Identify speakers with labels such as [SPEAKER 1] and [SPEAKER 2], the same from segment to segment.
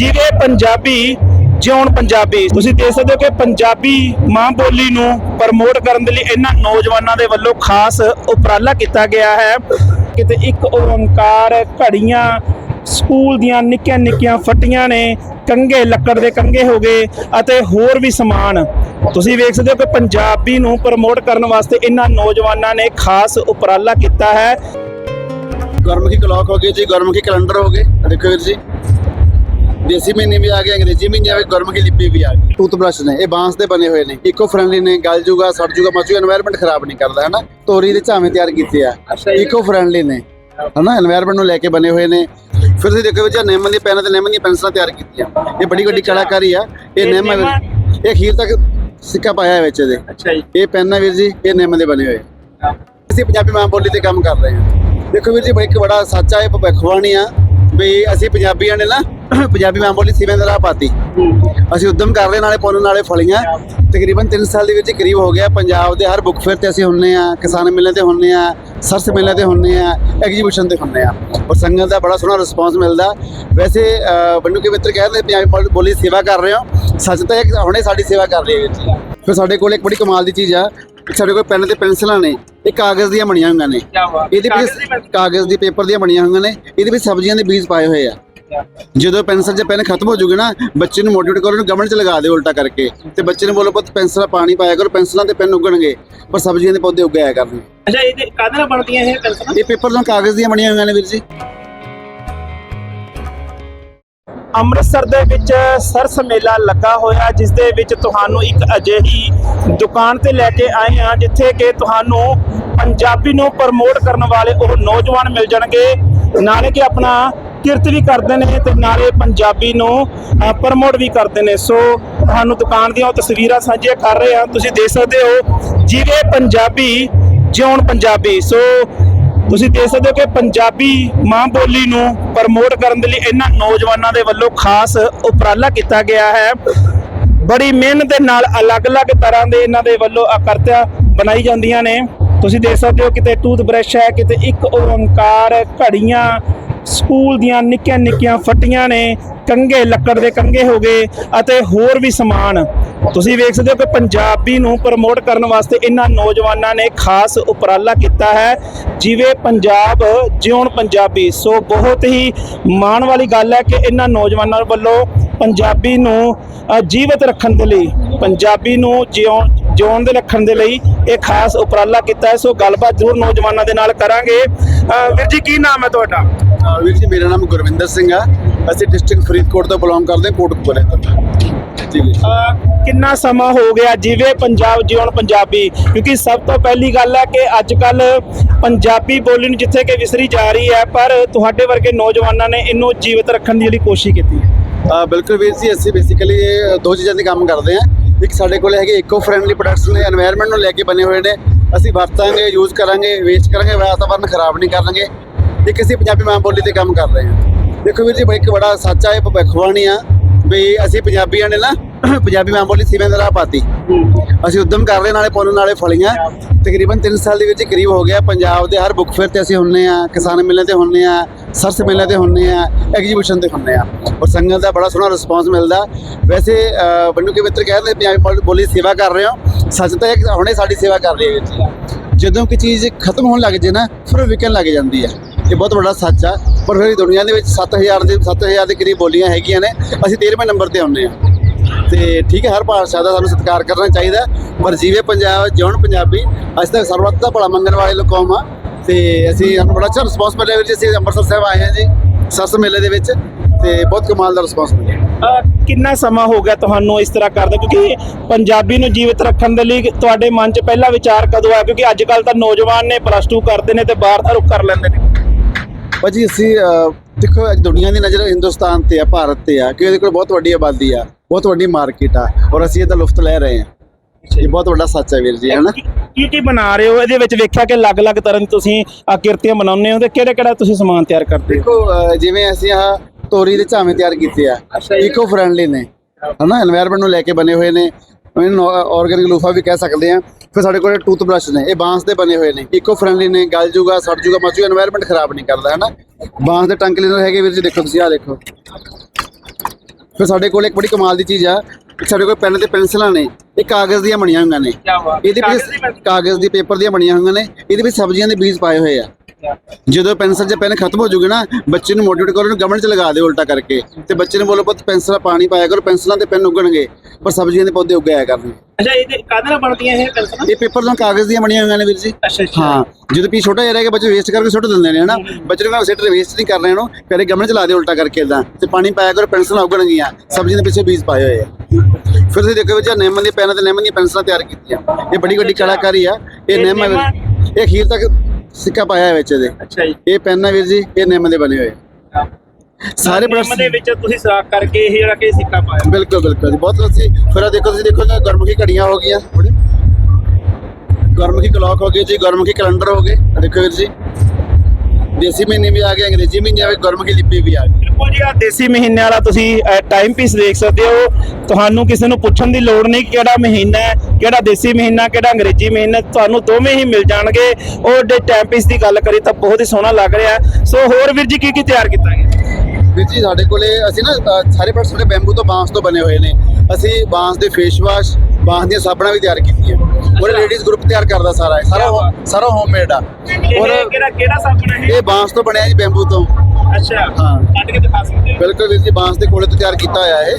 [SPEAKER 1] ਜਿਵੇਂ ਪੰਜਾਬੀ, ਜਿਉਣ ਪੰਜਾਬੀ। ਤੁਸੀਂ ਦੇਖ ਸਕਦੇ ਹੋ ਕਿ ਪੰਜਾਬੀ ਮਾਂ ਬੋਲੀ ਨੂੰ ਪ੍ਰਮੋਟ ਕਰਨ ਦੇ ਲਈ ਇਹਨਾਂ ਨੌਜਵਾਨਾਂ ਦੇ ਵੱਲੋਂ ਖਾਸ ਉਪਰਾਲਾ ਕੀਤਾ ਗਿਆ ਹੈ। ਕਿਤੇ ਇੱਕ ਓੰਕਾਰ ਘੜੀਆਂ ਸਕੂਲ ਦੀਆਂ ਨਿੱਕੀਆਂ ਨਿੱਕੀਆਂ ਫੱਟੀਆਂ ਨੇ ਕੰਗੇ ਲੱਕੜ ਦੇ ਕੰਗੇ ਹੋ ਗਏ ਅਤੇ ਹੋਰ ਵੀ ਸਮਾਨ। ਤੁਸੀਂ ਵੇਖ ਸਕਦੇ ਹੋ ਕਿ ਪੰਜਾਬੀ ਨੂੰ ਪ੍ਰਮੋਟ ਕਰਨ ਵਾਸਤੇ ਇਹਨਾਂ ਨੌਜਵਾਨਾਂ ਨੇ ਖਾਸ ਉਪਰਾਲਾ ਕੀਤਾ ਹੈ।
[SPEAKER 2] ਗੁਰਮੁਖੀ ਕਲੌਕ ਹੋ ਗਈ ਜੀ ਗੁਰਮੁਖੀ ਕੈਲੰਡਰ ਹੋ ਗਏ? ਦੇਖੋ ਵੀਰ ਜੀ। ਦੇਸੀ ਮਹੀਨੇ ਵੀ ਆ ਗਏ ਅੰਗਰੇਜ਼ੀ ਮਹੀਨੇ ਆ ਗਏ ਕੀ ਲਿਪੀ ਵੀ ਆ ਗਈ। ਟੂਥਬ੍ਰਸ਼ ਨੇ ਇਹ ਬਾਂਸ ਦੇ ਬਣੇ ਹੋਏ ਨੇ। ਇਕੋ ਫ੍ਰੈਂਡਲੀ ਨੇ ਗਲ ਜੂਗਾ ਸੜ ਜੂਗਾ ਮਚੂ এনवायरमेंट ਖਰਾਬ ਨਹੀਂ ਕਰਦਾ ਹਨਾ? ਤੋਰੀ ਦੇ ਝਾਵੇਂ ਤਿਆਰ ਕੀਤੇ ਆ। ਇਕੋ ਫ੍ਰੈਂਡਲੀ ਨੇ ਹਨਾ? এনवायरमेंट ਨੂੰ ਲੈ ਕੇ ਬਣੇ ਹੋਏ ਨੇ। ਫਿਰ ਤੁਸੀਂ ਦੇਖੋ ਵਿੱਚ ਨਿੰਮ ਦੀ ਪੈਨ ਤੇ ਨਿੰਮ ਦੀ ਪੈਨਸਲਾਂ ਤਿਆਰ ਕੀਤੀਆਂ। ਇਹ ਬੜੀ ਵੱਡੀ ਕਲਾਕਾਰੀ ਆ। ਇਹ ਨਿੰਮ ਇਹ ਅਖੀਰ ਤੱਕ ਸਿੱਕਾ ਪਾਇਆ ਹੈ ਵਿੱਚ ਇਹਦੇ। ਇਹ ਪੈਨ ਆ ਵੀਰ ਜੀ ਇਹ ਨਿੰਮ ਦੇ ਬਣੇ ਹੋਏ। ਅਸੀਂ ਪੰਜਾਬੀ ਮਾਂ ਬੋਲੀ ਤੇ ਕੰਮ ਕਰ ਰਹੇ ਹਾਂ। ਦੇਖੋ ਵੀਰ ਜੀ ਇੱਕ ਬੜਾ ਸੱਚਾ ਇਹ ਭਵਿੱਖਬਾਣੀ ਆ। ਵੀ ਅਸੀਂ ਪੰਜਾਬੀਆਂ ਨੇ ਨਾ ਪੰਜਾਬੀ ਮਾਂ ਬੋਲੀ ਸਿਵੇਂ ਦਾ ਪਾਤੀ ਅਸੀਂ ਉਦਮ ਕਰ ਰਹੇ ਨਾਲੇ ਪੁੰਨ ਨਾਲੇ ਫਲੀਆਂ। ਤਕਰੀਬਨ 3 ਸਾਲ ਦੇ ਵਿੱਚ ਕਰੀਬ ਹੋ ਗਿਆ। ਪੰਜਾਬ ਦੇ ਹਰ ਬੁੱਕ ਫੇਅਰ ਤੇ ਅਸੀਂ ਹੁੰਨੇ ਆ ਕਿਸਾਨ ਮੇਲੇ ਤੇ ਹੁੰਨੇ ਆ ਸਰਸ ਮੇਲੇ ਤੇ ਹੁੰਨੇ ਆ ਐਗਜੀਬਿਸ਼ਨ ਤੇ ਹੁੰਨੇ ਆ। ਔਰ ਸੰਗਤ ਦਾ ਬੜਾ ਸੋਹਣਾ ਰਿਸਪਾਂਸ ਮਿਲਦਾ। ਵੈਸੇ ਬੰਨੂ ਕੇ ਮਿੱਤਰ ਕਹਿੰਦੇ ਪੰਜਾਬੀ ਬੋਲ- ਸੇਵਾ ਕਰ ਰਹੇ ਹੋ। ਸੱਚ ਤਾਂ ਇਹ ਹੁਣੇ ਸਾਡੀ ਸੇਵਾ ਕਰ ਰਹੀ ਹੈ ਫਿਰ ਸਾਡੇ ਕੋਲ ਇੱਕ ਬੜੀ ਕਮਾਲ ਦੀ ਚੀਜ਼ ਆ। ਸਾਡੇ ਕੋਲ ਪੈਨ ਤੇ ਪੈਨਸਲਾਂ ਨੇ ਇਹ ਕਾਗਜ਼ ਦੀਆਂ ਬਣੀਆਂ ਹੋਈਆਂ ਨੇ। ਇਹਦੇ ਵਿੱਚ ਕਾਗਜ਼ ਦੀ ਪੇਪਰ ਦੀਆਂ ਬਣੀਆਂ ਹੋਈਆਂ ਨੇ। ਇਹਦੇ ਵਿੱਚ ਸਬਜ਼ੀਆਂ ਦੇ ਬੀਜ ਪਾਏ ਹੋਏ ਆ। ਜਦੋਂ ਪੈਨਸਲ 'ਚ ਪੈਨ ਖਤਮ ਹੋ ਜੂਗੇ ਨਾ ਬੱਚੇ ਨੂੰ ਮੋਟੀਵੇਟ ਕਰੋ ਗਮਨ 'ਚ ਲਗਾ ਦਿਓ ਉਲਟਾ ਕਰਕੇ। ਤੇ ਬੱਚੇ ਨੂੰ ਬੋਲੋ ਪੁੱਤ ਪੈਨਸਲ ਪਾਣੀ ਪਾਇਆ ਕਰੋ ਪੈਨਸਲਾਂ ਤੇ ਪੈਨ ਉੱਗਣਗੇ ਪਰ ਸਬਜ਼ੀਆਂ ਦੇ ਪੌਦੇ ਉੱਗਾਇਆ ਕਰਨ।
[SPEAKER 1] ਅੱਛਾ ਇਹਦੇ ਕਾਹਦੇ ਨਾਲ ਬਣਦੀਆਂ ਇਹ ਪੈਨਸਲਾਂ?
[SPEAKER 2] ਇਹ ਪੇਪਰ ਤੋਂ ਕਾਗਜ਼ ਦੀਆਂ ਬਣੀਆਂ ਹੋਈਆਂ ਨੇ ਵੀਰ ਜੀ।
[SPEAKER 1] ਅੰਮ੍ਰਿਤਸਰ ਦੇ ਵਿੱਚ ਸਰਸ ਮੇਲਾ ਲੱਗਾ ਹੋਇਆ ਜਿਸ ਦੇ ਵਿੱਚ ਤੁਹਾਨੂੰ ਇੱਕ ਅਜਿਹੀ ਦੁਕਾਨ ਤੇ ਲੈ ਕੇ ਆਏ ਹਾਂ ਜਿੱਥੇ ਕਿ ਤੁਹਾਨੂੰ ਪੰਜਾਬੀ ਨੂੰ ਪ੍ਰਮੋਟ ਕਰਨ ਵਾਲੇ ਉਹ ਨੌਜਵਾਨ ਮਿਲ ਜਾਣਗੇ। ਨਾਲੇ ਕਿ ਆਪਣਾ ਕਿਰਤ ਵੀ ਕਰਦੇ ਨੇ ਤੇ ਨਾਲੇ ਪੰਜਾਬੀ ਨੂੰ ਪ੍ਰਮੋਟ ਵੀ ਕਰਦੇ ਨੇ। ਸੋ ਤੁਹਾਨੂੰ ਦੁਕਾਨ ਦੀਆਂ ਤਸਵੀਰਾਂ ਸਾਂਝੀਆਂ ਕਰ ਰਹੇ ਹਾਂ। ਤੁਸੀਂ ਦੇਖ ਸਕਦੇ ਹੋ ਜਿਵੇਂ ਪੰਜਾਬੀ ਜਿਉਣ ਪੰਜਾਬੀ। ਸੋ ਤੁਸੀਂ ਦੇਖ ਸਕਦੇ ਹੋ ਕਿ ਪੰਜਾਬੀ ਮਾਂ ਬੋਲੀ ਨੂੰ ਪ੍ਰਮੋਟ ਕਰਨ ਦੇ ਲਈ ਇਹਨਾਂ ਨੌਜਵਾਨਾਂ ਦੇ ਵੱਲੋਂ ਖਾਸ ਉਪਰਾਲਾ ਕੀਤਾ ਗਿਆ ਹੈ। ਬੜੀ ਮਿਹਨਤ ਦੇ ਨਾਲ ਅਲੱਗ-ਅਲੱਗ ਤਰ੍ਹਾਂ ਦੇ ਇਹਨਾਂ ਦੇ ਵੱਲੋਂ ਆਕਰਤਿਆ ਬਣਾਈ ਜਾਂਦੀਆਂ ਨੇ। ਤੁਸੀਂ ਦੇਖ ਸਕਦੇ ਹੋ ਕਿਤੇ ਟੂਥ ਬ੍ਰਸ਼ ਹੈ, ਕਿਤੇ ਇੱਕ ਓੰਕਾਰ ਘੜੀਆਂ ਸਕੂਲ ਦੀਆਂ ਨਿੱਕੀਆਂ ਨਿੱਕੀਆਂ ਫੱਟੀਆਂ ਨੇ ਕੰਗੇ ਲੱਕੜ ਦੇ ਕੰਗੇ ਹੋ ਗਏ ਅਤੇ ਹੋਰ ਵੀ ਸਮਾਨ ਤੁਸੀਂ ਵੇਖ ਸਕਦੇ ਹੋ ਕਿ ਪੰਜਾਬੀ ਨੂੰ ਪ੍ਰਮੋਟ ਕਰਨ ਵਾਸਤੇ ਇਹਨਾਂ ਨੌਜਵਾਨਾਂ ਨੇ ਖਾਸ ਉਪਰਾਲਾ ਕੀਤਾ ਹੈ, ਜਿਵੇਂ ਪੰਜਾਬ ਜਿਉਣ ਪੰਜਾਬੀ। ਸੋ ਬਹੁਤ ਹੀ ਮਾਣ ਵਾਲੀ ਗੱਲ ਹੈ ਕਿ ਇਹਨਾਂ ਨੌਜਵਾਨਾਂ ਵੱਲੋਂ ਪੰਜਾਬੀ ਨੂੰ ਜੀਵਤ ਰੱਖਣ ਦੇ ਲਈ, ਪੰਜਾਬੀ ਨੂੰ ਜਿਉਣ ਜਿਉਣ ਦੇ ਰੱਖਣ ਦੇ ਲਈ ਇਹ ਖਾਸ ਉਪਰਾਲਾ ਕੀਤਾ ਹੈ। ਸੋ ਗੱਲਬਾਤ ਜ਼ਰੂਰ ਨੌਜਵਾਨਾਂ ਦੇ ਨਾਲ ਕਰਾਂਗੇ। ਵੀਰ ਜੀ, ਕੀ ਨਾਮ ਹੈ ਤੁਹਾਡਾ?
[SPEAKER 2] ਵੀਰ ਜੀ, ਮੇਰਾ ਨਾਮ ਗੁਰਵਿੰਦਰ ਸਿੰਘ ਆ ਅਸੀਂ ਡਿਸਟ੍ਰਿਕਟ ਫਰੀਦਕੋਟ ਤੋਂ ਬਿਲੋਂਗ ਕਰਦੇ ਹਾਂ, ਕੋਟਕਪੂਰੇ। ਤੋਂ
[SPEAKER 1] ਕਿੰਨਾ ਸਮਾਂ ਹੋ ਗਿਆ ਜਿਵੇਂ ਪੰਜਾਬ ਜਿਉਣ ਪੰਜਾਬੀ? ਕਿਉਂਕਿ ਸਭ ਤੋਂ ਪਹਿਲੀ ਗੱਲ ਹੈ ਕਿ ਅੱਜ ਕੱਲ ਪੰਜਾਬੀ ਬੋਲੀ ਨੂੰ ਜਿੱਥੇ ਕਿ ਵਿਸਰੀ ਜਾ ਰਹੀ ਹੈ ਪਰ ਤੁਹਾਡੇ ਵਰਗੇ ਨੌਜਵਾਨਾਂ ਨੇ ਇਹਨੂੰ ਜੀਵਤ ਰੱਖਣ ਦੀ ਜਿਹੜੀ ਕੋਸ਼ਿਸ਼ ਕੀਤੀ ਹੈ।
[SPEAKER 2] ਬਿਲਕੁਲ ਵੀਰ ਜੀ ਅਸੀਂ ਬੇਸਿਕਲੀ ਦੋ ਚੀਜ਼ਾਂ ਦੇ ਕੰਮ ਕਰਦੇ ਹਾਂ। ਇੱਕ ਸਾਡੇ ਕੋਲ ਹੈਗੇ ਇਕੋ ਫਰੈਂਡਲੀ ਪ੍ਰੋਡਕਟਸ ਨੇ এনवायरमेंट ਨੂੰ ਲੈ ਕੇ ਬਣੇ ਹੋਏ ਨੇ। ਅਸੀਂ ਵਰਤਾਂਗੇ ਯੂਜ਼ ਕਰਾਂਗੇ ਵੇਸਟ ਕਰਾਂਗੇ ਵਾਤਾਵਰਨ ਖਰਾਬ ਨਹੀਂ ਕਰਾਂਗੇ ਇੱਕ ਅਸੀਂ ਪੰਜਾਬੀ ਮਾਂ ਬੋਲੀ ਤੇ ਕੰਮ ਕਰ ਰਹੇ ਹਾਂ। ਦੇਖੋ ਵੀਰ ਜੀ ਇੱਕ ਬੜਾ ਸੱਚਾ ਇਹ ਭਵਿੱਖਬਾਣੀ ਆ। ਵੀ ਅਸੀਂ ਪੰਜਾਬੀਆਂ ਨੇ ਨਾ ਪੰਜਾਬੀ ਮਾਂ ਬੋਲੀ ਸਿਵੇਂ ਦਾ ਰਾਹ ਪਾਤੀ। ਅਸੀਂ ਉਦਮ ਕਰ ਰਹੇ ਨਾਲੇ ਪੁੰਨ ਨਾਲੇ ਫਲੀਆਂ। ਤਕਰੀਬਨ 3 ਸਾਲ ਦੇ ਵਿੱਚ ਕਰੀਬ ਹੋ ਗਿਆ। ਪੰਜਾਬ ਦੇ ਹਰ ਬੁੱਕ ਫੇਅਰ ਤੇ ਅਸੀਂ ਹੁੰਨੇ ਆ ਕਿਸਾਨ ਮੇਲੇ ਤੇ ਹੁੰਨੇ ਆ ਸਰਸ ਮੇਲੇ ਤੇ ਹੁੰਨੇ ਆ ਐਗਜੀਬਿਸ਼ਨ ਤੇ ਹੁੰਨੇ ਆ। ਔਰ ਸੰਗਤ ਦਾ ਬੜਾ ਸੋਹਣਾ ਰਿਸਪਾਂਸ ਮਿਲਦਾ। ਵੈਸੇ ਅਹ, ਬੰਨੂ ਕੇ ਮਿੱਤਰ ਕਹਿੰਦੇ ਪੰਜਾਬੀ ਬੋਲੀ ਦੀ ਸੇਵਾ ਕਰ ਰਹੇ ਹੋ। ਸੱਚ ਤਾਂ ਇਹ ਹੁਣੇ ਸਾਡੀ ਸੇਵਾ ਕਰ ਰਹੀ ਹੈ ਜਦੋਂ ਕਿ ਚੀਜ਼ ਖਤਮ ਹੋਣ ਲੱਗ ਜੇ ਨਾ ਫਿਰ ਉਹ ਵਿਕਣ ਲੱਗ ਜਾਂਦੀ ਹੈ। ਇਹ ਬਹੁਤ ਵੱਡਾ ਸੱਚ ਆ, ਪਰ ਫਿਰ ਦੁਨੀਆ ਦੇ ਵਿੱਚ 7000 ਦੇ 7000 ਦੇ ਕਰੀਬ ਬੋਲੀਆਂ ਹੈਗੀਆਂ ਨੇ, ਅਸੀਂ 13ਵੇਂ ਨੰਬਰ ਤੇ ਆਉਂਦੇ ਆ ਤੇ ਠੀਕ ਹੈ, ਹਰ ਭਾਸ਼ਾ ਦਾ ਸਾਨੂੰ ਸਤਿਕਾਰ ਕਰਨਾ ਚਾਹੀਦਾ ਪਰ ਜੀਵੇ ਪੰਜਾਬ, ਜਿਉਣ ਪੰਜਾਬੀ, ਅੱਜ ਤੱਕ ਸਰਬੱਤ ਦਾ ਭਲਾ ਮੰਗਣ ਵਾਲੇ ਲੋਕ ਕੌਮ ਆ। ਤੇ ਅਸੀਂ ਸਾਨੂੰ ਬੜਾ ਅੱਛਾ ਰਿਸਪੌਂਸ ਮਿਲਿਆ ਵੀਰ ਜੀ, ਅਸੀਂ ਅੰਮ੍ਰਿਤਸਰ ਸਾਹਿਬ ਆਏ ਹਾਂ ਜੀ, ਸਰਸ ਮੇਲੇ ਦੇ ਵਿੱਚ, ਤੇ ਬਹੁਤ ਕਮਾਲ ਦਾ ਰਿਸਪੌਂਸ ਮਿਲਿਆ।
[SPEAKER 1] ਕਿੰਨਾ ਸਮਾਂ ਹੋ ਗਿਆ ਤੁਹਾਨੂੰ ਇਸ ਤਰ੍ਹਾਂ ਕਰਦੇ? ਕਿਉਂਕਿ ਪੰਜਾਬੀ ਨੂੰ ਜੀਵਤ ਰੱਖਣ ਦੇ ਲਈ ਤੁਹਾਡੇ ਮਨ 'ਚ ਪਹਿਲਾ ਵਿਚਾਰ ਕਦੋਂ ਆਇਆ? ਕਿਉਂਕਿ ਅੱਜ ਕੱਲ ਤਾਂ ਨੌਜਵਾਨ ਨੇ ਪਲੱਸ 2 ਕਰਦੇ ਨੇ ਤੇ ਬਾਹਰ ਦਾ ਰੁਖ ਕਰ ਲੈਂਦੇ ਨੇ।
[SPEAKER 2] ਭਾਜੀ ਅਸੀਂ ਦੇਖੋ ਅੱਜ ਦੁਨੀਆ ਦੀ ਨਜ਼ਰ ਹਿੰਦੁਸਤਾਨ ਤੇ ਆ ਭਾਰਤ ਤੇ ਆ ਕਿ ਇਹਦੇ ਕੋਲ ਬਹੁਤ ਵੱਡੀ ਆਬਾਦੀ ਆ ਬਹੁਤ ਵੱਡੀ ਮਾਰਕੀਟ ਆ ਔਰ ਅਸੀਂ ਇਹਦਾ ਲੁਫਤ ਲੈ ਰਹੇ ਆ ਇਹ ਬਹੁਤ ਵੱਡਾ ਸੱਚ ਹੈ ਵੀਰ ਜੀ ਹਨਾ
[SPEAKER 1] ਕੀ ਕੀ ਬਣਾ ਰਹੇ ਹੋ? ਇਹਦੇ ਵਿੱਚ ਵੇਖਿਆ ਕਿ ਅਲੱਗ-ਅਲੱਗ ਤਰ੍ਹਾਂ ਦੀ ਤੁਸੀਂ ਆਕ੍ਰਿਤੀਆਂ ਬਣਾਉਂਦੇ ਹੋ ਤੇ ਕਿਹੜਾ-ਕਿਹੜਾ ਤੁਸੀਂ ਸਮਾਨ ਤਿਆਰ ਕਰਦੇ ਹੋ?
[SPEAKER 2] ਜਿਵੇਂ ਅਸੀਂ ਆ ਤੋਰੀ ਦੇ ਝਾਵੇਂ ਤਿਆਰ ਕੀਤੇ ਆ ਇਕੋ ਫਰੈਂਡਲੀ ਨੇ ਹਨਾ এনवायरमेंट ਨੂੰ ਲੈ ਕੇ ਬਣੇ ਹੋਏ ਨੇ ਆਰਗੈਨਿਕ ਲੂਫਾ ਵੀ ਕਹਿ ਸਕਦੇ ਆ ਫਿਰ ਸਾਡੇ ਕੋਲ ਟੂਥ ਬ੍ਰਸ਼ ਨੇ ਇਹ ਬਾਂਸ ਦੇ ਬਣੇ ਹੋਏ ਨੇ। ਇਕੋ ਫਰੈਂਡਲੀ ਨੇ ਗਲ ਜੂਗਾ ਸੜ ਜੂਗਾ ਮਚੂ এনवायरमेंट ਖਰਾਬ ਨਹੀਂ ਕਰਦਾ ਹੈਨਾ? ਬਾਂਸ ਦੇ ਟੰਕ ਕਲੀਨਰ ਹੈਗੇ ਵੀਰ ਜੀ ਦੇਖੋ ਤੁਸੀਂ ਆਹ ਦੇਖੋ। ਫਿਰ ਸਾਡੇ ਕੋਲ ਇੱਕ ਬੜੀ ਕਮਾਲ ਦੀ ਚੀਜ਼ ਆ। ਸਾਡੇ ਕੋਲ ਪੈਨ ਤੇ ਪੈਨਸਲਾਂ ਨੇ ਇਹ ਕਾਗਜ਼ ਦੀਆਂ ਬਣੀਆਂ ਹੋਈਆਂ ਨੇ। ਇਹਦੇ ਵਿੱਚ ਕਾਗਜ਼ ਦੀ ਪੇਪਰ ਦੀਆਂ ਬਣੀਆਂ ਹੋਈਆਂ ਨੇ। ਇਹਦੇ ਵਿੱਚ ਸਬਜ਼ੀਆਂ ਦੇ ਬੀਜ ਪਾਏ ਹੋਏ ਆ। ਜਦੋਂ ਪੈਨਸਲ ਜਾਂ ਪੈਨ ਖਤਮ ਹੋ ਜੂਗੇ ਨਾ ਬੱਚੇ ਨੂੰ ਮੋਟੀਵੇਟ ਕਰੋ ਇਹਨੂੰ ਗਮਨ ਚ ਲਗਾ ਦਿਓ ਉਲਟਾ ਕਰਕੇ। ਤੇ ਬੱਚੇ ਨੂੰ ਬੋਲੋ ਪੁੱਤ ਪੈਨਸਲਾਂ ਪਾਣੀ ਪਾਇਆ ਕਰੋ ਪੈਨਸਲਾਂ ਤੇ ਪੈਨ ਉੱਗਣਗੇ ਪਰ ਸਬਜ਼ੀਆਂ ਦੇ ਪੌਦੇ ਉੱਗਾਇਆ ਕਰਨਗੇ।
[SPEAKER 1] ਅੱਛਾ ਇਹ ਕਾਹਦੇ ਨਾਲ ਬਣਦੀਆਂ ਇਹ ਪੈਨਸਲਾਂ?
[SPEAKER 2] ਇਹ ਪੇਪਰ ਤੋਂ ਕਾਗਜ਼ ਦੀਆਂ ਬਣੀਆਂ ਹੋਈਆਂ ਨੇ ਵੀਰ ਜੀ।
[SPEAKER 1] ਅੱਛਾ
[SPEAKER 2] ਹਾਂ ਜਦੋਂ ਪੀ ਛੋਟਾ ਜਿਹਾ ਰਹਿ ਗਿਆ ਬੱਚੇ ਵੇਸਟ ਕਰਕੇ ਸੁੱਟ ਦਿੰਦੇ ਨੇ ਹਨਾ? ਬੱਚੇ ਨੂੰ ਸਿੱਟ ਵੇਸਟ ਨਹੀਂ ਕਰ ਰਹੇ ਇਹਨੂੰ ਪਹਿਲੇ ਗਮਲੇ ਚ ਲਾ ਦਿਓ ਉਲਟਾ ਕਰਕੇ ਇਦਾਂ ਤੇ ਪਾਣੀ ਪਾਇਆ ਕਰੋ ਪੈਨਸਲਾਂ ਉੱਗਣਗੀਆਂ। ਸਬਜ਼ੀਆਂ ਦੇ ਪਿੱਛੇ ਬੀਜ ਪਾਏ ਹੋਏ ਆ। ਫਿਰ ਤੁਸੀਂ ਦੇਖੋ ਵਿੱਚ ਨਿੰਮ ਦੀ ਪੈਨ ਤੇ ਨਿੰਮ ਦੀਆਂ ਪੈਨਸਲਾਂ ਤਿਆਰ ਕੀਤੀਆਂ। ਇਹ ਬੜੀ ਵੱਡੀ ਕਲਾਕਾਰੀ ਆ। ਇਹ ਨਿੰਮ ਇਹ ਅਖੀਰ ਤੱਕ ਸਿੱਕਾ ਪਾਇਆ ਹੈ ਵਿੱਚ ਇਹਦੇ।
[SPEAKER 1] ਅੱਛਾ ਜੀ।
[SPEAKER 2] ਇਹ ਪੈਨ ਹੈ ਵੀਰ ਜੀ ਇਹ ਨਿੰਮ ਦੇ ਬਣੇ ਹੋਏ। ਸਾਰੇ
[SPEAKER 1] ਨਿੰਮ ਦੇ ਵਿੱਚ ਤੁਸੀਂ ਸਰਾਖ ਕਰਕੇ ਇਹ ਜਿਹੜਾ ਕਿ ਸਿੱਕਾ ਪਾਇਆ।
[SPEAKER 2] ਬਿਲਕੁਲ ਬਿਲਕੁਲ ਜੀ ਬਹੁਤ ਅੱਛੀ ਫਿਰ ਆਹ ਦੇਖੋ ਤੁਸੀਂ ਦੇਖੋ ਜੀ ਗੁਰਮੁਖੀ ਘੜੀਆਂ ਹੋ ਗਈਆਂ। ਗੁਰਮੁਖੀ ਕਲੌਕ ਹੋ ਗਈ ਜੀ ਗੁਰਮੁਖੀ ਕੈਲੰਡਰ ਹੋ ਗਏ। ਆਹ ਦੇਖੋ ਵੀਰ ਜੀ। ਦੇਸੀ ਮਹੀਨੇ ਵੀ ਆ ਗਏ ਅੰਗਰੇਜ਼ੀ ਮਹੀਨੇ ਵੀ ਗੁਰਮੁਖੀ ਲਿਪੀ ਵੀ ਆ ਗਈ।
[SPEAKER 1] ਬਿਲਕੁਲ ਜੀ ਆ ਦੇਸੀ ਮਹੀਨੇ ਵਾਲਾ ਤੁਸੀਂ ਟਾਈਮ ਪੀਸ ਦੇਖ ਸਕਦੇ ਹੋ। ਤੁਹਾਨੂੰ ਕਿਸੇ ਨੂੰ ਪੁੱਛਣ ਦੀ ਲੋੜ ਨਹੀਂ ਕਿਹੜਾ ਮਹੀਨਾ ਹੈ ਕਿਹੜਾ ਦੇਸੀ ਮਹੀਨਾ ਕਿਹੜਾ ਅੰਗਰੇਜ਼ੀ ਮਹੀਨਾ ਤੁਹਾਨੂੰ ਦੋਵੇਂ ਹੀ ਮਿਲ ਜਾਣਗੇ। ਉਹ ਦੇ ਟਾਈਮ ਪੀਸ ਦੀ ਗੱਲ ਕਰੀ ਤਾਂ ਬਹੁਤ ਹੀ ਸੋਹਣਾ ਲੱਗ ਰਿਹਾ ਹੈ। ਸੋ ਹੋਰ ਵੀਰ ਜੀ ਕੀ ਕੀ ਤਿਆਰ ਕੀਤਾ ਗਿਆ?
[SPEAKER 2] ਵੀਰ ਜੀ ਸਾਡੇ ਕੋਲੇ ਅਸੀਂ ਨਾ ਸਾਰੇ ਪ੍ਰੋਡਕਟ ਸਾਡੇ ਬੈਂਬੂ ਤੋਂ ਬਾਂਸ ਤੋਂ ਬਣੇ ਹੋਏ ਨੇ। ਅਸੀਂ ਬਾਂਸ ਦੇ ਫੇਸ ਵਾਸ਼ ਬਾਂਸ ਦੀਆਂ ਸਾਬਣਾਂ ਵੀ ਤਿਆਰ ਕੀਤੀਆਂ। ਔਰ ਲੇਡੀਜ਼ ਗਰੁੱਪ ਤਿਆਰ ਕਰਦਾ ਸਾਰਾ ਸਾਰਾ ਹੋ- ਸਾਰਾ ਹੋਮਮੇਡ ਆ। ਔਰ
[SPEAKER 1] ਕਿਹੜਾ ਕਿਹੜਾ ਸਾਬਣ ਹੈ
[SPEAKER 2] ਇਹ? ਬਾਂਸ ਤੋਂ ਬਣਿਆ ਜੀ ਬੈਂਬੂ ਤੋਂ।
[SPEAKER 1] ਅੱਛਾ।
[SPEAKER 2] ਹਾਂ।
[SPEAKER 1] ਕੱਢ ਕੇ ਦਿਖਾ ਸਕਦੇ ਹੋ?
[SPEAKER 2] ਬਿਲਕੁਲ ਵੀਰ ਜੀ ਬਾਂਸ ਦੇ ਕੋਲੇ ਤੋਂ ਤਿਆਰ ਕੀਤਾ ਹੋਇਆ ਇਹ।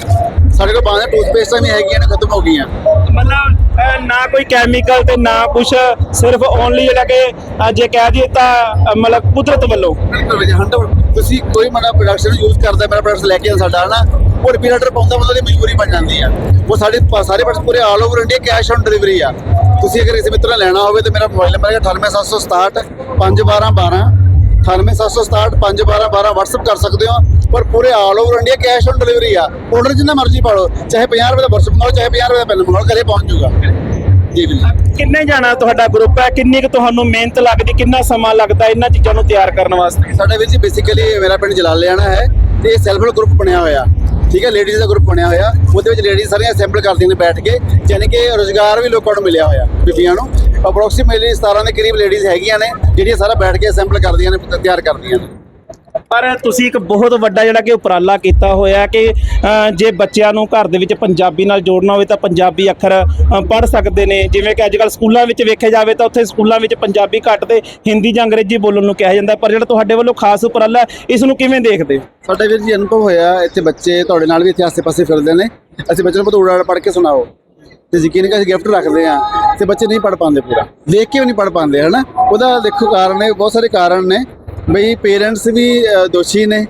[SPEAKER 2] ਸਾਡੇ ਕੋਲ ਬਾਂਸ ਦੀਆਂ ਟੂਥਪੇਸਟਾਂ ਵੀ ਹੈਗੀਆਂ ਨੇ ਖਤਮ ਹੋ ਗਈਆਂ।
[SPEAKER 1] ਮਤਲਬ ਅਹ, ਨਾ ਕੋਈ ਕੈਮੀਕਲ ਤੇ ਨਾ ਕੁਝ ਸਿਰਫ ਓਨਲੀ ਜਿਹੜਾ ਕਿ ਅਹ, ਜੇ ਕਹਿ ਦਈਏ ਤਾਂ ਅਹ, ਮਤਲਬ ਕੁਦਰਤ ਵੱਲੋਂ।
[SPEAKER 2] ਬਿਲਕੁਲ ਵੀਰ ਜੀ 100 ਤੁਸੀਂ ਕੋਈ ਮਾੜਾ ਪ੍ਰੋਡਕਸ਼ਨ ਯੂਜ਼ ਕਰਦਾ ਮੇਰਾ ਪ੍ਰੋਡਕਟ ਲੈ ਕੇ ਸਾਡਾ ਹਨਾ? ਉਹ ਰਿਪੀਟਰ ਪਾਉਂਦਾ ਬੰਦਾ ਦੀ ਮਜਬੂਰੀ ਬਣ ਜਾਂਦੀ ਆ। ਉਹ ਸਾਡੇ ਪਾ- ਸਾਰੇ ਪ੍ਰੋਡਕਟ ਪੂਰੇ all over India cash on delivery ਆ। ਤੁਸੀਂ ਅਗਰ ਕਿਸੇ ਮਿੱਤਰ ਨੇ ਲੈਣਾ ਹੋਵੇ ਤੇ ਮੇਰਾ ਮੋਬਾਈਲ ਨੰਬਰ ਹੈ 98767 51212 98767 51212 WhatsApp ਕਰ ਸਕਦੇ ਹੋ ਪਰ ਪੂਰੇ all over India cash on delivery ਆ। ਆਰਡਰ ਜਿੰਨਾ ਮਰਜ਼ੀ ਪਾ ਲਓ ਚਾਹੇ 50 ਰੁਪਏ ਦਾ WhatsApp ਮੰਗਾਓ ਚਾਹੇ 50 ਰੁਪਏ ਦਾ ਬਿੱਲ ਮੰਗਾਓ ਘਰੇ ਪਹੁੰਚ ਜਾਊਗਾ। ਜੀ ਬਿਲਕੁਲ।
[SPEAKER 1] ਕਿੰਨੇ ਜਾਣਾ ਤੁਹਾਡਾ ਗਰੁੱਪ ਹੈ? ਕਿੰਨੀ ਕੁ ਤੁਹਾਨੂੰ ਮਿਹਨਤ ਲੱਗਦੀ? ਕਿੰਨਾ ਸਮਾਂ ਲੱਗਦਾ ਇਹਨਾਂ ਚੀਜ਼ਾਂ ਨੂੰ ਤਿਆਰ ਕਰਨ ਵਾਸਤੇ?
[SPEAKER 2] ਸਾਡਾ ਜੀ ਬੇਸਿਕਲੀ ਮੇਰਾ ਪਿੰਡ ਜਲਾਲਿਆਣਾ ਹੈ ਤੇ ਇਹ ਸੈਲਫ ਹੈਲਪ ਗਰੁੱਪ ਬਣਿਆ ਹੋਇਆ। ਠੀਕ ਹੈ ਲੇਡੀਜ਼ ਦਾ ਗਰੁੱਪ ਬਣਿਆ ਹੋਇਆ। ਉਹਦੇ ਵਿੱਚ ਲੇਡੀਜ਼ ਸਾਰੀਆਂ ਅਸੈਂਬਲ ਕਰਦੀਆਂ ਨੇ ਬੈਠ ਕੇ ਯਾਨੀ ਕਿ ਰੋਜ਼ਗਾਰ ਵੀ ਲੋਕਾਂ ਨੂੰ ਮਿਲਿਆ ਹੋਇਆ ਬੀਬੀਆਂ ਨੂੰ। ਅਪਰੋਕਸੀਮੇਟਲੀ 17 ਦੇ ਕਰੀਬ ਲੇਡੀਜ਼ ਹੈਗੀਆਂ ਨੇ ਜਿਹੜੀਆਂ ਸਾਰਾ ਬੈਠ ਕੇ ਅਸੈਂਬਲ ਕਰਦੀਆਂ ਨੇ ਤਿਆਰ ਕਰਦੀਆਂ ਨੇ।
[SPEAKER 1] ਪਰ ਤੁਸੀਂ ਇੱਕ ਬਹੁਤ ਵੱਡਾ ਜਿਹੜਾ ਕਿ ਉਪਰਾਲਾ ਕੀਤਾ ਹੋਇਆ ਕਿ ਜੇ ਬੱਚਿਆਂ ਨੂੰ ਘਰ ਦੇ ਵਿੱਚ ਪੰਜਾਬੀ ਨਾਲ ਜੋੜਨਾ ਹੋਵੇ ਤਾਂ ਪੰਜਾਬੀ ਅੱਖਰ ਪੜ੍ਹ ਸਕਦੇ ਨੇ। ਜਿਵੇਂ ਕਿ ਅੱਜਕੱਲ ਸਕੂਲਾਂ ਵਿੱਚ ਵੇਖਿਆ ਜਾਵੇ ਤਾਂ ਉੱਥੇ ਸਕੂਲਾਂ ਵਿੱਚ ਪੰਜਾਬੀ ਘੱਟ ਤੇ ਹਿੰਦੀ ਜਾਂ ਅੰਗਰੇਜ਼ੀ ਬੋਲਣ ਨੂੰ ਕਿਹਾ ਜਾਂਦਾ ਪਰ ਜਿਹੜਾ ਤੁਹਾਡੇ ਵੱਲੋਂ ਖਾਸ ਉਪਰਾਲਾ ਇਸ ਨੂੰ ਕਿਵੇਂ ਦੇਖਦੇ
[SPEAKER 2] ਸਾਡਾ ਵੀਰ ਜੀ ਅਨੁਭਵ ਹੋਇਆ ਇੱਥੇ ਬੱਚੇ ਤੁਹਾਡੇ ਨਾਲ ਵੀ ਇੱਥੇ ਆਸੇ-ਪਾਸੇ ਫਿਰਦੇ ਨੇ। ਅਸੀਂ ਬੱਚੇ ਨੂੰ ਪਤੂੜਾ ਪੜ੍ਹ ਕੇ ਸੁਣਾਓ। ਤੇ ਯਕੀਨ ਕਰ ਗਿਫਟ ਰੱਖਦੇ ਆ ਤੇ ਬੱਚੇ ਨਹੀਂ ਪੜ੍ਹ ਪਾਉਂਦੇ ਪੂਰਾ। ਦੇਖ ਕੇ ਵੀ ਨਹੀਂ ਪੜ੍ਹ ਪਾਉਂਦੇ, ਹਨਾ? ਉਹਦਾ ਦੇਖੋ ਕਾਰਨ ਹੈ ਬਹੁਤ ਸਾਰੇ ਕਾਰਨ ਨੇ। ਬਈ ਪੇਰੈਂਟਸ ਵੀ ਦੋਸ਼ੀ ਨੇ,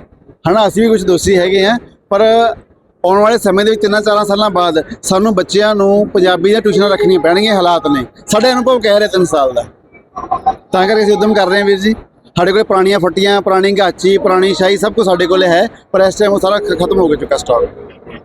[SPEAKER 2] ਹਨਾ? ਅਸੀਂ ਵੀ ਕੁਝ ਦੋਸ਼ੀ ਹੈਗੇ ਆ ਪਰ ਆਉਣ ਵਾਲੇ ਸਮੇਂ ਦੇ ਵਿੱਚ ਤਿੰਨਾਂ ਚਾਰਾਂ ਸਾਲਾਂ ਬਾਅਦ ਸਾਨੂੰ ਬੱਚਿਆਂ ਨੂੰ ਪੰਜਾਬੀ ਦੀਆਂ ਟਿਊਸ਼ਨਾਂ ਰੱਖਣੀਆਂ ਪੈਣਗੀਆਂ ਹਾਲਾਤ ਨੇ। ਸਾਡੇ ਅਨੁਭਵ ਕਹਿ ਰਹੇ 3 ਸਾਲ ਦਾ। ਤਾਂ ਕਰਕੇ ਅਸੀਂ ਉਦਮ ਕਰ ਰਹੇ ਹਾਂ ਵੀਰ ਜੀ। ਸਾਡੇ ਕੋਲ ਪੁਰਾਣੀਆਂ ਫੱਟੀਆਂ, ਪੁਰਾਣੀ ਗਾਚੀ, ਪੁਰਾਣੀ ਸ਼ਾਹੀ ਸਭ ਕੁਝ ਸਾਡੇ ਕੋਲ ਹੈ, ਪਰ ਇਸ ਟਾਈਮ ਉਹ ਸਾਰਾ ਖਤਮ ਹੋ ਚੁੱਕਾ ਸਟਾਕ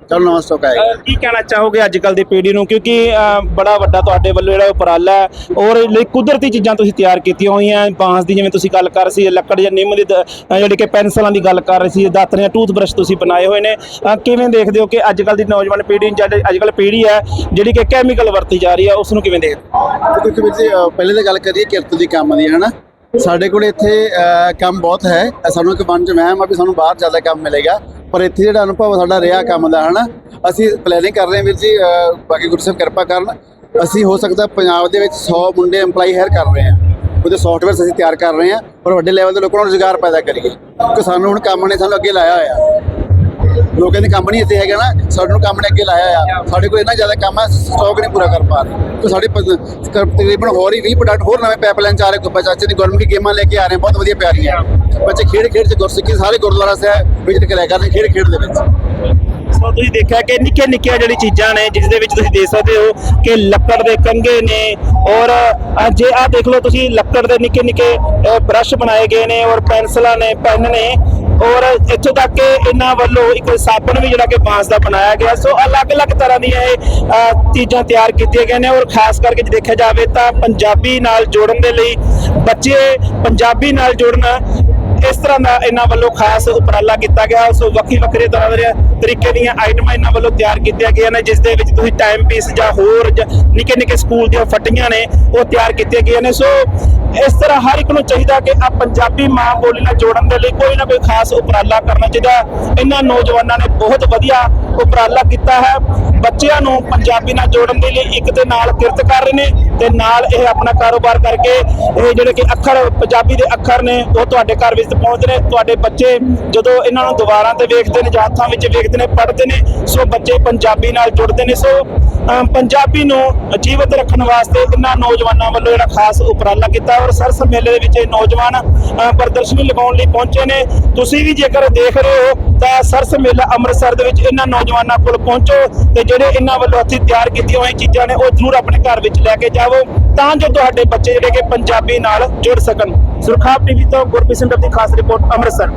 [SPEAKER 2] ਚਲੋ ਨਵਾਂ ਸਟਾਕ ਆਏਗਾ
[SPEAKER 1] ਅਹ, ਕੀ ਕਹਿਣਾ ਚਾਹੋਗੇ ਅੱਜਕੱਲ ਦੀ ਪੀੜ੍ਹੀ ਨੂੰ? ਕਿਉਂਕਿ ਅਹ, ਬੜਾ ਵੱਡਾ ਤੁਹਾਡੇ ਵੱਲੋਂ ਜਿਹੜਾ ਉਪਰਾਲਾ ਹੈ ਔਰ ਲਈ ਕੁਦਰਤੀ ਚੀਜ਼ਾਂ ਤੁਸੀਂ ਤਿਆਰ ਕੀਤੀਆਂ ਹੋਈਆਂ ਬਾਂਸ ਦੀ ਜਿਵੇਂ ਤੁਸੀਂ ਗੱਲ ਕਰ ਰਹੇ ਸੀ ਲੱਕੜ ਜਾਂ ਨਿੰਮ ਦੀ ਦ- ਅਹ, ਜਿਹੜੀ ਕਿ ਪੈਨਸਲਾਂ ਦੀ ਗੱਲ ਕਰ ਰਹੇ ਸੀ ਦਾਤਰੀਆਂ ਟੂਥਬ੍ਰਸ਼ ਤੁਸੀਂ ਬਣਾਏ ਹੋਏ ਨੇ। ਅਹ, ਕਿਵੇਂ ਦੇਖਦੇ ਹੋ ਕਿ ਅੱਜਕੱਲ ਦੀ ਨੌਜਵਾਨ ਪੀੜ੍ਹੀ ਜਿਹੜੀ ਅੱਜਕੱਲ ਪੀੜ੍ਹੀ ਹੈ ਜਿਹੜੀ ਕਿ ਕੈਮੀਕਲ ਵਰਤੀ ਜਾ ਰਹੀ ਹੈ ਉਸ ਨੂੰ ਕਿਵੇਂ ਦੇਖਦੇ ਹੋ?
[SPEAKER 2] ਦੇਖੋ ਵੀਰ ਜੀ ਅ, ਪਹਿਲੇ ਤਾਂ ਗੱਲ ਕਰੀਏ ਕਿਰਤ ਦੀ ਕੰਮ ਦੀ ਹਨਾ? ਸਾਡੇ ਕੋਲ ਇੱਥੇ ਅ, ਕੰਮ ਬਹੁਤ ਹੈ। ਅ, ਸਾਨੂੰ ਇੱਕ ਮਨ ਚ ਵਹਿਮ ਆ ਵੀ ਸਾਨੂੰ ਬਾਹਰ ਜ਼ਿਆਦਾ ਕੰਮ ਮਿਲੇਗਾ। ਪਰ ਇੱਥੇ ਜਿਹੜਾ ਅਨੁਭਵ ਸਾਡਾ ਰਿਹਾ ਕੰਮ ਦਾ, ਹਨਾ? ਅਸੀਂ ਪਲੈਨਿੰਗ ਕਰ ਰਹੇ ਹਾਂ ਵੀਰ ਜੀ ਬਾਕੀ ਗੁਰੂ ਸਾਹਿਬ ਕਿਰਪਾ ਕਰਨ। ਅਸੀਂ ਹੋ ਸਕਦਾ ਪੰਜਾਬ ਦੇ ਵਿੱਚ 100 ਮੁੰਡੇ EMPLOYE ਹਾਇਰ ਕਰ ਰਹੇ ਹਾਂ। ਉਹਦੇ ਸੌਫਟਵੇਅਰ ਅਸੀਂ ਤਿਆਰ ਕਰ ਰਹੇ ਹਾਂ, ਪਰ ਵੱਡੇ ਲੈਵਲ ਦੇ ਲੋਕਾਂ ਨੂੰ ਰੁਜ਼ਗਾਰ ਪੈਦਾ ਕਰੀਏ। ਕਿਉਂਕਿ ਸਾਨੂੰ ਹੁਣ ਕੰਮ ਨੇ ਸਾਨੂੰ ਅੱਗੇ ਲਾਇਆ ਹੋਇਆ। ਲੋਕਾਂ ਦੀ ਕੰਮ ਨਹੀਂ ਇੱਥੇ ਹੈਗਾ ਨਾ ਸਾਨੂੰ ਕੰਮ ਨੇ ਅੱਗੇ ਲਾਇਆ ਆ। ਸਾਡੇ ਕੋਲ ਇੰਨਾ ਜ਼ਿਆਦਾ ਕੰਮ ਹੈ ਸਟਾਕ ਨਹੀਂ ਪੂਰਾ ਕਰ ਪਾ ਰਹੇ। ਤੇ ਸਾਡੇ ਤਕਰੀਬਨ ਹੋਰ ਹੀ 20 ਪ੍ਰੋਡਕਟ ਹੋਰ ਨਵੇਂ ਪਾਈਪਲਾਈਨ ਚ ਆ ਰਹੇ। ਗੁੱਪਾ ਚਾਚੇ ਦੀ ਗਵਰਨਮੈਂਟ ਦੀ ਗੇਮਾਂ ਲੈ ਕੇ ਆ ਰਹੇ, ਬਹੁਤ ਵਧੀਆ ਪਿਆਰੀਆਂ ਬੱਚੇ ਖੇਡ ਖੇਡ ਚ ਗੁਰਸਿੱਖੀ, ਸਾਰੇ ਗੁਰਦੁਆਰਾ ਸਾਹਿਬ ਵਿਜ਼ਿਟ ਕਰਿਆ ਕਰਦੇ ਖੇਡ ਖੇਡ ਦੇ ਵਿੱਚ।
[SPEAKER 1] ਸੋ ਤੁਸੀਂ ਦੇਖਿਆ ਕਿ ਨਿੱਕੇ ਨਿੱਕੀਆਂ ਜਿਹੜੀ ਚੀਜ਼ਾਂ ਨੇ, ਜਿਸ ਦੇ ਵਿੱਚ ਤੁਸੀਂ ਦੇਖ ਸਕਦੇ ਹੋ ਕਿ ਲੱਕੜ ਦੇ ਕੰਘੇ ਨੇ ਔਰ ਜੇ ਆਹ ਦੇਖ ਲਓ ਤੁਸੀਂ, ਲੱਕੜ ਦੇ ਨਿੱਕੇ ਨਿੱਕੇ ਬ੍ਰਸ਼ ਬਣਾਏ ਗਏ ਨੇ ਔਰ ਪੈਨਸਲਾਂ ਨੇ, ਪੈਨ ਨੇ। ਔਰ ਇੱਥੋਂ ਤੱਕ ਕਿ ਇਹਨਾਂ ਵੱਲੋਂ ਇੱਕ ਸਾਬਣ ਵੀ ਜਿਹੜਾ ਕਿ ਬਾਂਸ ਦਾ ਬਣਾਇਆ ਗਿਆ। ਸੋ ਅਲੱਗ-ਅਲੱਗ ਤਰ੍ਹਾਂ ਦੀਆਂ ਇਹ ਅਹ, ਚੀਜ਼ਾਂ ਤਿਆਰ ਕੀਤੀਆਂ ਗਈਆਂ ਨੇ ਔਰ ਖਾਸ ਕਰਕੇ ਜੇ ਦੇਖਿਆ ਜਾਵੇ ਤਾਂ ਪੰਜਾਬੀ ਨਾਲ ਜੋੜਨ ਦੇ ਲਈ ਬੱਚੇ ਪੰਜਾਬੀ ਨਾਲ ਜੁੜਨ ਇਸ ਤਰ੍ਹਾਂ ਦਾ ਇਹਨਾਂ ਵੱਲੋਂ ਖਾਸ ਉਪਰਾਲਾ ਕੀਤਾ ਗਿਆ। ਸੋ ਵੱਖਰੀ ਵੱਖਰੇ ਤਰ੍ਹਾਂ ਦੇ ਤਰੀਕੇ ਦੀਆਂ ਆਈਟਮਾਂ ਇਹਨਾਂ ਵੱਲੋਂ ਤਿਆਰ ਕੀਤੀਆਂ ਗਈਆਂ ਨੇ, ਜਿਸ ਦੇ ਵਿੱਚ ਤੁਸੀਂ ਟਾਈਮ ਪੀਸ ਜਾਂ ਹੋਰ ਜਾਂ ਨਿੱਕੇ ਨਿੱਕੇ ਸਕੂਲ ਦੀਆਂ ਫੱਟੀਆਂ ਨੇ, ਉਹ ਤਿਆਰ ਕੀਤੀਆਂ ਗਈਆਂ ਨੇ। ਸੋ ਇਸ ਤਰ੍ਹਾਂ ਹਰ ਇੱਕ ਨੂੰ ਚਾਹੀਦਾ ਕਿ ਆ ਪੰਜਾਬੀ ਮਾਂ ਬੋਲੀ ਨਾਲ ਜੋੜਨ ਦੇ ਲਈ ਕੋਈ ਨਾ ਕੋਈ ਖਾਸ ਉਪਰਾਲਾ ਕਰਨਾ ਚਾਹੀਦਾ ਇਹਨਾਂ ਨੌਜਵਾਨਾਂ ਨੇ ਬਹੁਤ ਵਧੀਆ ਉਪਰਾਲਾ ਕੀਤਾ ਹੈ। ਬੱਚਿਆਂ ਨੂੰ ਪੰਜਾਬੀ ਨਾਲ ਜੋੜਨ ਦੇ ਲਈ ਇੱਕ ਦੇ ਨਾਲ ਕਿਰਤ ਕਰ ਰਹੇ ਨੇ ਤੇ ਨਾਲ ਇਹ ਆਪਣਾ ਕਾਰੋਬਾਰ ਕਰਕੇ ਇਹ ਜਿਹੜੇ ਕਿ ਅੱਖਰ, ਪੰਜਾਬੀ ਦੇ ਅੱਖਰ ਨੇ, ਉਹ ਤੁਹਾਡੇ ਘਰ ਵਿੱਚ ਪਹੁੰਚਦੇ ਨੇ ਤੁਹਾਡੇ ਬੱਚੇ ਜਦੋਂ ਇਹਨਾਂ ਨੂੰ ਦੀਵਾਰਾਂ ਤੇ ਵੇਖਦੇ ਨੇ ਜਾਂ ਹੱਥਾਂ ਵਿੱਚ ਵੇਖਦੇ ਨੇ, ਪੜ੍ਹਦੇ ਨੇ, ਸੋ ਬੱਚੇ ਪੰਜਾਬੀ ਨਾਲ ਜੁੜਦੇ ਨੇ। ਸੋ ਪੰਜਾਬੀ ਨੂੰ ਜੀਵਤ ਰੱਖਣ ਵਾਸਤੇ ਇਹਨਾਂ ਨੌਜਵਾਨਾਂ ਵੱਲੋਂ ਜਿਹੜਾ ਖਾਸ ਉਪਰਾਲਾ ਕੀਤਾ ਔਰ ਸਰਸ ਮੇਲੇ ਦੇ ਵਿੱਚ ਇਹ ਨੌਜਵਾਨ ਪ੍ਰਦਰਸ਼ਨੀ ਲਗਾਉਣ ਲਈ ਪਹੁੰਚੇ ਨੇ। ਤੁਸੀਂ ਵੀ ਜੇਕਰ ਦੇਖ ਰਹੇ ਹੋ ਤਾਂ ਸਰਸ ਮੇਲਾ ਅੰਮ੍ਰਿਤਸਰ ਦੇ ਵਿੱਚ ਇਹਨਾਂ ਨੌਜਵਾਨਾਂ ਕੋਲ ਪਹੁੰਚੋ ਤੇ ਜਿਹੜੇ ਇਹਨਾਂ ਵੱਲੋਂ ਹੱਥੀਂ ਤਿਆਰ ਕੀਤੀਆਂ ਹੋਈਆਂ ਚੀਜ਼ਾਂ ਨੇ ਉਹ ਜ਼ਰੂਰ ਆਪਣੇ ਘਰ ਵਿੱਚ ਲੈ ਕੇ ਜਾਵੋ ਤਾਂ ਜੋ ਤੁਹਾਡੇ ਬੱਚੇ ਜਿਹੜੇ ਕਿ ਪੰਜਾਬੀ ਨਾਲ ਜੁੜ ਸਕਣ। ਸੁਰਖਾਬ ਟੀਵੀ ਤੋਂ ਗੁਰਪ੍ਰੀਤ ਸਿੰਘ ਦੀ ਖਾਸ ਰਿਪੋਰਟ ਅੰਮ੍ਰਿਤਸਰ।